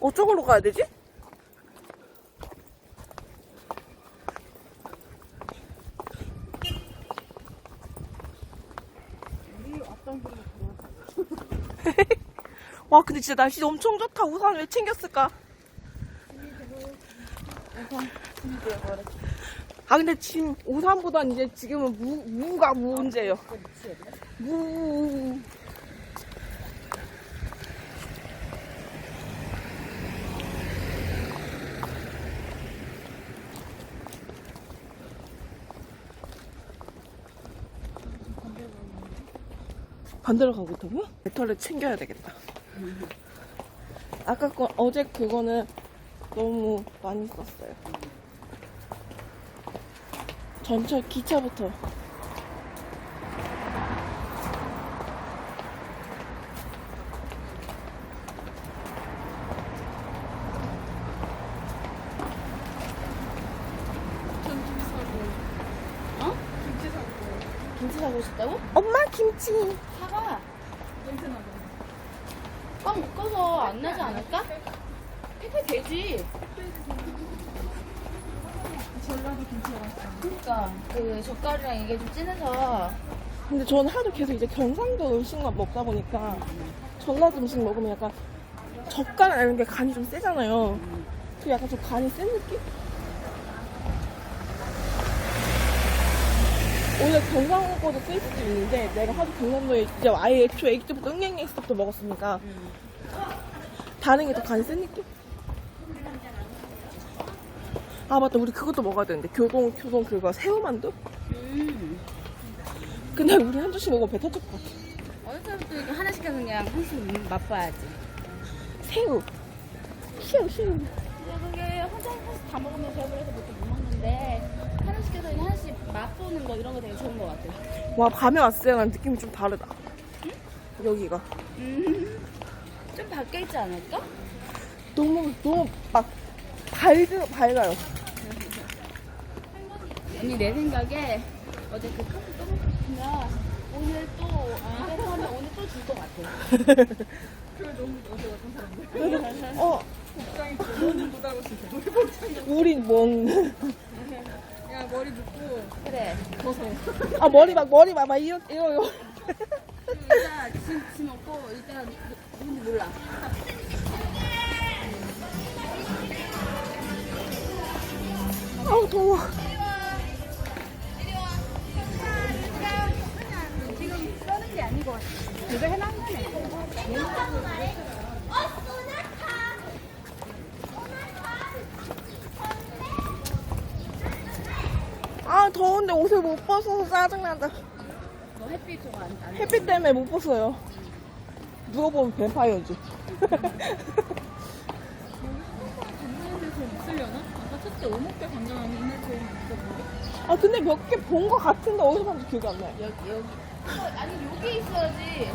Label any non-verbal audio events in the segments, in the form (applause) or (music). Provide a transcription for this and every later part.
어쪽으로 가야 되지? (laughs) 와 근데 진짜 날씨 엄청 좋다 우산 왜 챙겼을까? 아 근데 지금 우산보단 이제 지금은 무, 무가 문제예요 무 반대로 가고 있다고요? 배터를 챙겨야 되겠다. 아까 거, 어제 그거는 너무 많이 썼어요. 전철 기차부터. 김치 사고 싶다고? 엄마 김치. 사 가. 빵 묶어서 안 나지 않을까? 해도 되지. 전라도 김치가. 그니까 그 젓갈이랑 이게 좀 진해서 근데 저는 하도 계속 이제 경상도 음식만 먹다 보니까 전라도 음식 먹으면 약간 젓갈 이런 게 간이 좀 세잖아요. 그 약간 좀 간이 센 느낌? 원래 경상도도 쓸 수도 있는데 내가 하도 경상도에 이제 아예 애초에 애기 때부터 있을 때부터 먹었으니까 다른 게 더 간이 센 느낌? 아 맞다 우리 그것도 먹어야 되는데 교동 교동 그거 새우만두? 음. 근데 우리 한 조씩 먹으면 배 터질 것 같아. 어느 사람도 이거 하나 시켜서 그냥 한씩 맛봐야지. 새우. 새우, 새우. 근데 그게 혼자 한씩 다 먹으면 몇개 못 먹는데 하나 시켜서 그냥 하나씩 맛보는 거 이런 거 되게 좋은 것 같아. 와, 밤에 왔을 때랑 느낌이 좀 다르다. 여기가. 음. 좀 바뀌어 있지 않을까? 너무, 너무 막, 밝, 밝아요. 언니 내 생각에 어제 그 커피 또 먹었으면 오늘 또 이대로 하면 오늘 또 줄 것 같아. (laughs) 어. 우린 뭔. (laughs) 야 머리 묶고 그래. 아, 머리 막, 머리 막, 막, 이러, 이러, 이러. 일단 짐, 짐 없고 일단 누군지 몰라. 아우, 더워. 지금 써는 게 아니고 이거 해놓은 거네. 아, 더운데 옷을 못 벗어서 짜증난다. 너 햇빛 좀안 안. 햇빛 때문에 못 벗어요. 누가 보면 뱀파이어지. 강남에서 있으려나? 아까 첫째 오목대 강남 있는 저 있었는데 아, 근데 몇 개본거 같은데 어디서 봤는지 기억이 안 나요. 여기 여기. 어, 아니 여기 있어야지.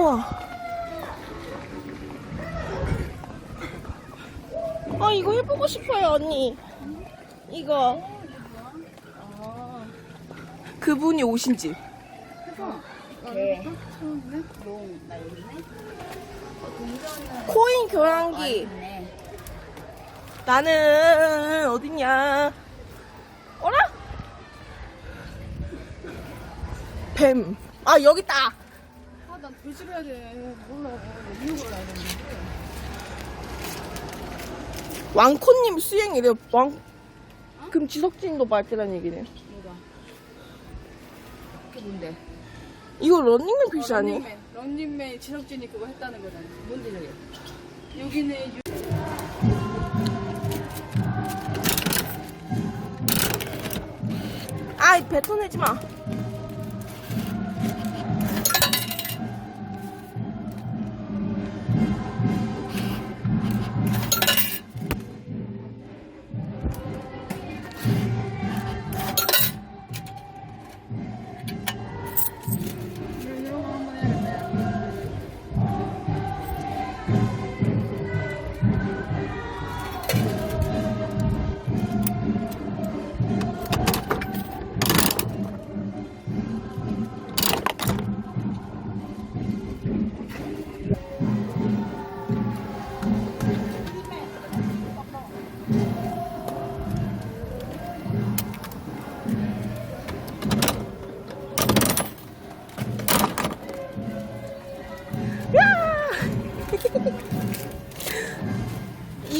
우와. 아, 이거 해보고 싶어요, 언니. 이거. 그분이 오신 집. 네. 코인 아, 교환기. 나는 어딨냐? 어라? 뱀. 아, 여기 있다. 돌집해야 돼 몰라 미국으로 가야 되는데 왕코님 수행이래요. 왕. 그럼 지석진도 말대란 얘기네. 뭐가? 그게 뭔데? 이거 런닝맨 필시 아니? 런닝맨 런닝맨 지석진이 그거 했다는 거잖아 뭔데 저게? 여기는 유... 아이 뱉어내지 마.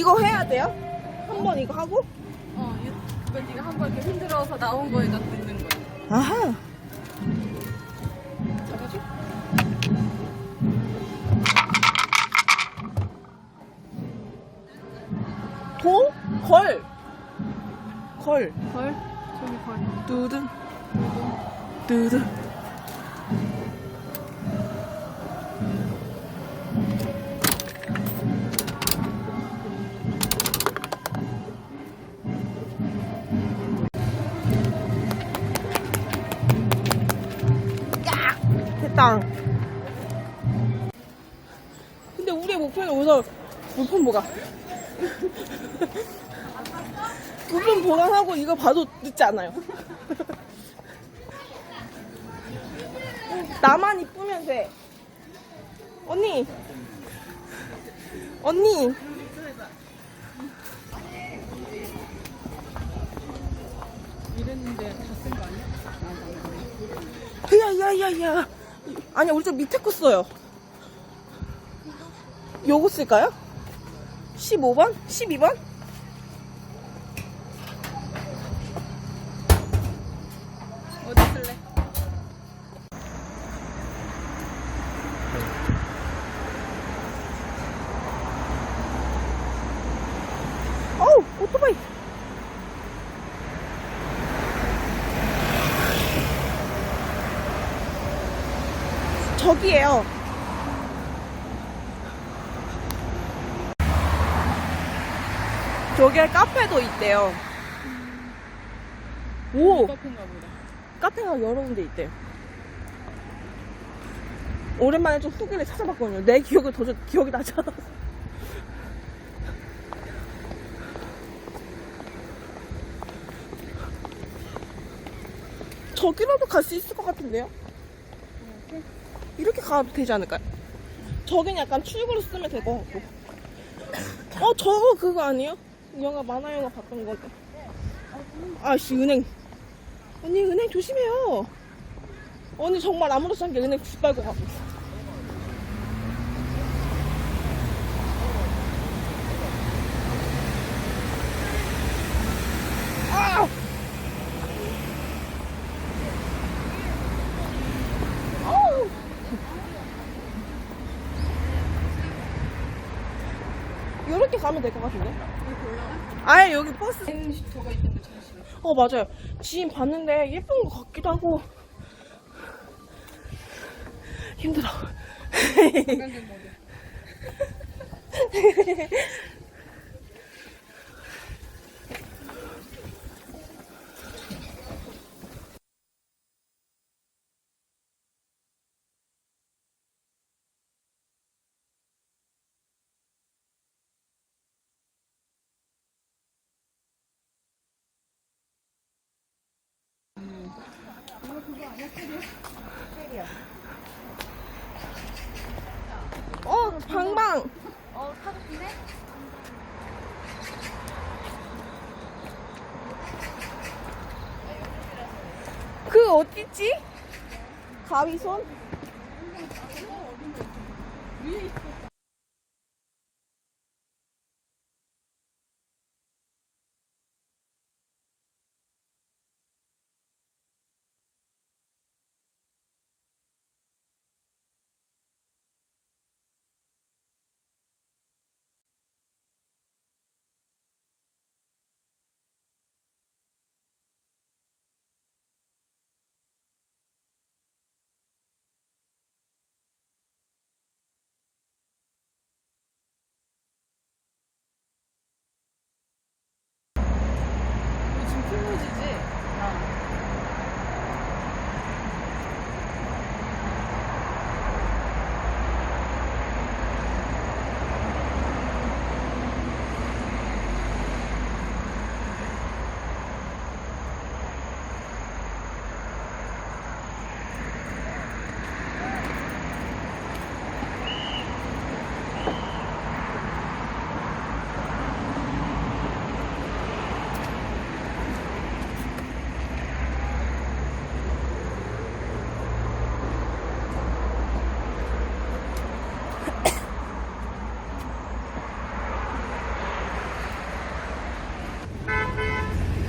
이거 해야 돼요? 한 번 이거 하고? 어, 이거 네가 한 번 이렇게 흔들어서 나온 거에다 넣는 거야. 아하. 잡아줘? 도? 걸. 걸. 걸? 저기 걸. 두두. 두두. 됐다. 근데 우리의 목표는 우선 물품 보관. (laughs) 부품 보관하고 이거 봐도 늦지 않아요. (laughs) 나만 이쁘면 돼. 언니. 언니. 이랬는데 다 쓴 거 아니야? 야야야야. 아니 우리 저 밑에 거 써요. 요거 쓸까요? 15번? 12번? 어디 쓸래? 어우 오토바이. 저기에요. 저기에 카페도 있대요. 오, 카페인가 보다. 카페가 여러 군데 있대요. 오랜만에 좀 후기를 찾아봤거든요. 내 기억을 도저히 기억이 나지 않아서. 저기로도 갈 수 있을 것 같은데요? 이렇게 가도 되지 않을까요? 저긴 약간 출구로 쓰면 될 것 같고. 어, 저거 그거 아니에요? 영화, 만화 영화 봤던 건데. 아씨, 은행. 언니, 은행 조심해요. 언니 정말 아무렇지 않게 은행 뒷밟고 가고 있어. 아! 요렇게 가면 될 것 같은데? 아예 여기 버스. 저거 있는데 잠시만. 어, 맞아요. 지인 봤는데 예쁜 것 같기도 하고. 힘들어. 모드. (laughs) 어, 방방. 어, 싶네? 그 어디지? 가위손?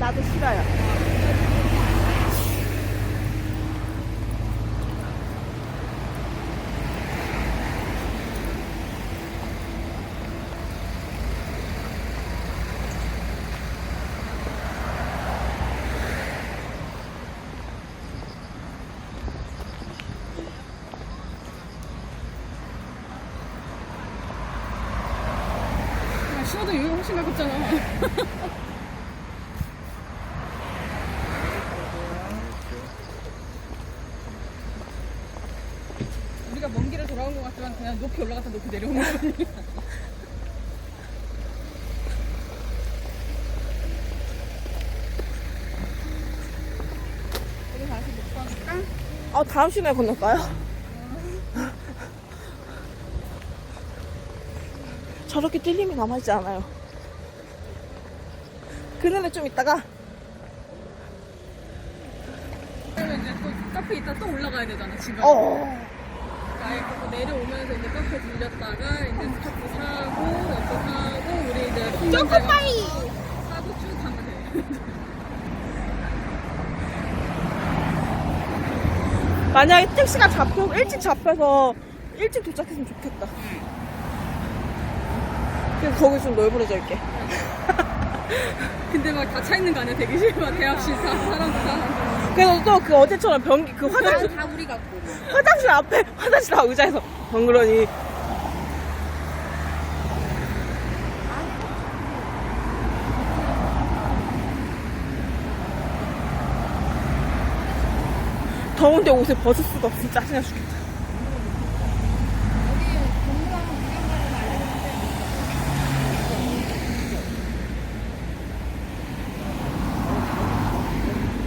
나도 싫어요. 아, 신호등 여기 훨씬 가깝잖아. 우리가 돌아온 것 같지만 그냥 높이 올라갔다 높이 내려오는 거니. 우리 다시 못 가니까 아, 다음 시간에 건널까요? 저렇게 찔림이 남아있지 않아요. 그늘에 좀 있다가, 그러면 이제 또 카페 이따 또 올라가야 되잖아 지금. 어, 아예 그거 내려오면서 이제 카페 들렸다가 이제 스타트 사고 옆에 사고 우리 이제 초코파이! 사고 쭉 가면 돼. (laughs) 만약에 택시가 잡혀, 일찍 잡혀서 일찍 도착했으면 좋겠다. 그래서 거기 좀 넓어져 있게. (laughs) 근데 막 다 차 있는 거 아니야? 대기실 막 대학실 다 사람들 다. 그래서 또 그 어제처럼 변기, 그 화장실, 다 우리 갖고. (laughs) 화장실 앞에, 화장실 앞 의자에서 덩그러니. 더운데 옷을 벗을 수가 없어. 짜증나 죽겠다.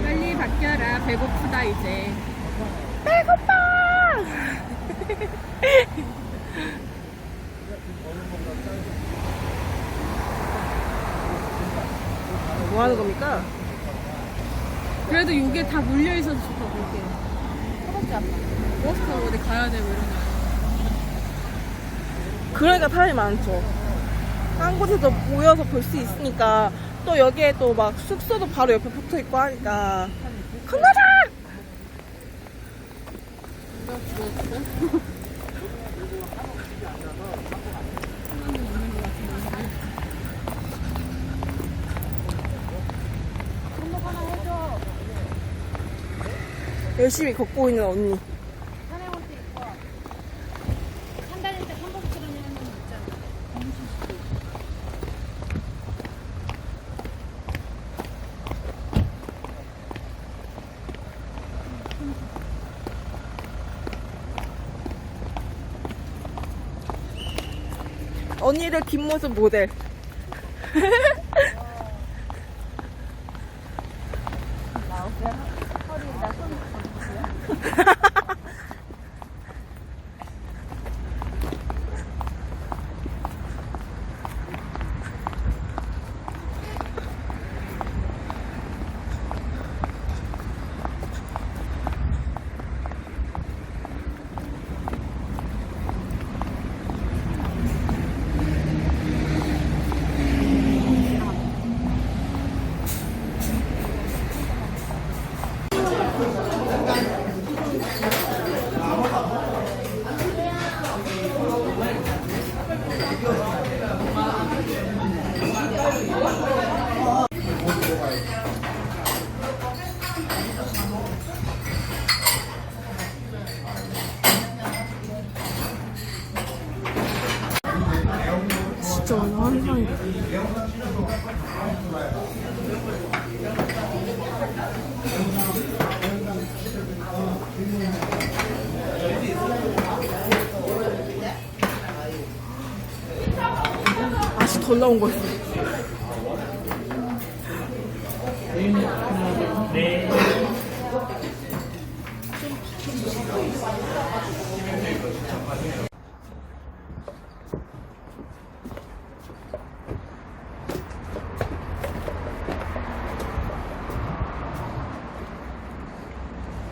빨리 바뀌어라. 배고프다 이제. 배고파! 뭐 하는 겁니까? 그래도 이게 다 물려 있어서 좋다고 이게. 서럽지 않나? 버스 타고 어디 가야 되고 이런 거. 그러니까 사람이 많죠. 한 곳에서 모여서 볼 수 있으니까 또 여기에 또 막 숙소도 바로 옆에 붙어 있고 하니까 큰 거다! 열심히 걷고 있는 언니. 산에 올때 입고. 산 다닐 때 한복처럼 하는 거 있잖아. 언니들 뒷모습 모델. (laughs) 아직 덜 나온 거 있어.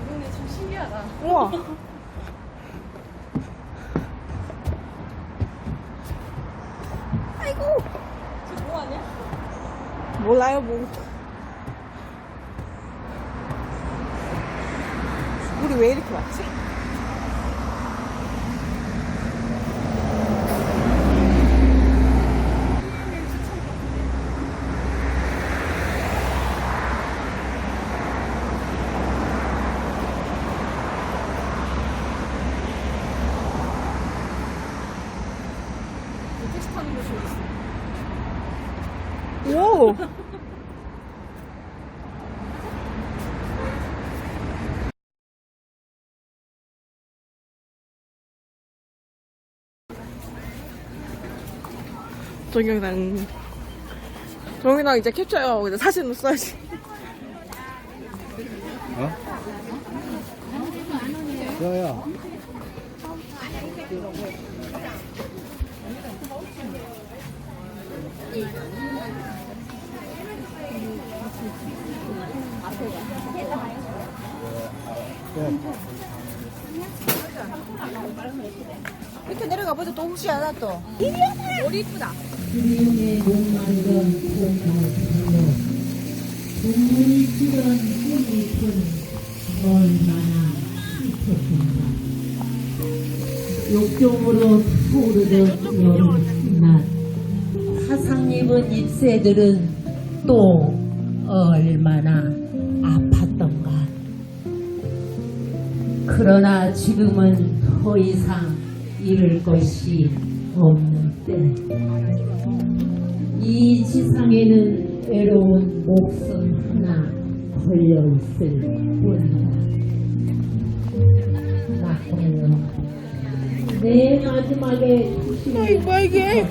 이 동네 참 신기하다. 우와. 아이고. 몰라요 뭐 우리 왜 이렇게 왔지? 동영상 동영상 이제 캡처하고 이제 사진을 써야지 어? 야야. 이렇게 내려가 보자 또 혹시 알아 또. 머리 이쁘다. 주님의 목마르던 공갈하여 국물이 주던 꽃잎은 얼마나 슬펐던가 욕정으로 타오르던 여름낮 화상 입은 잎새들은 또 얼마나 아팠던가. 그러나 지금은 더 이상 잃을 것이 없 는때이 지상에는 외로운 목숨 하나 걸려있을 뿐이다. 나는 내 마지막에 아 이거 뭐야 이게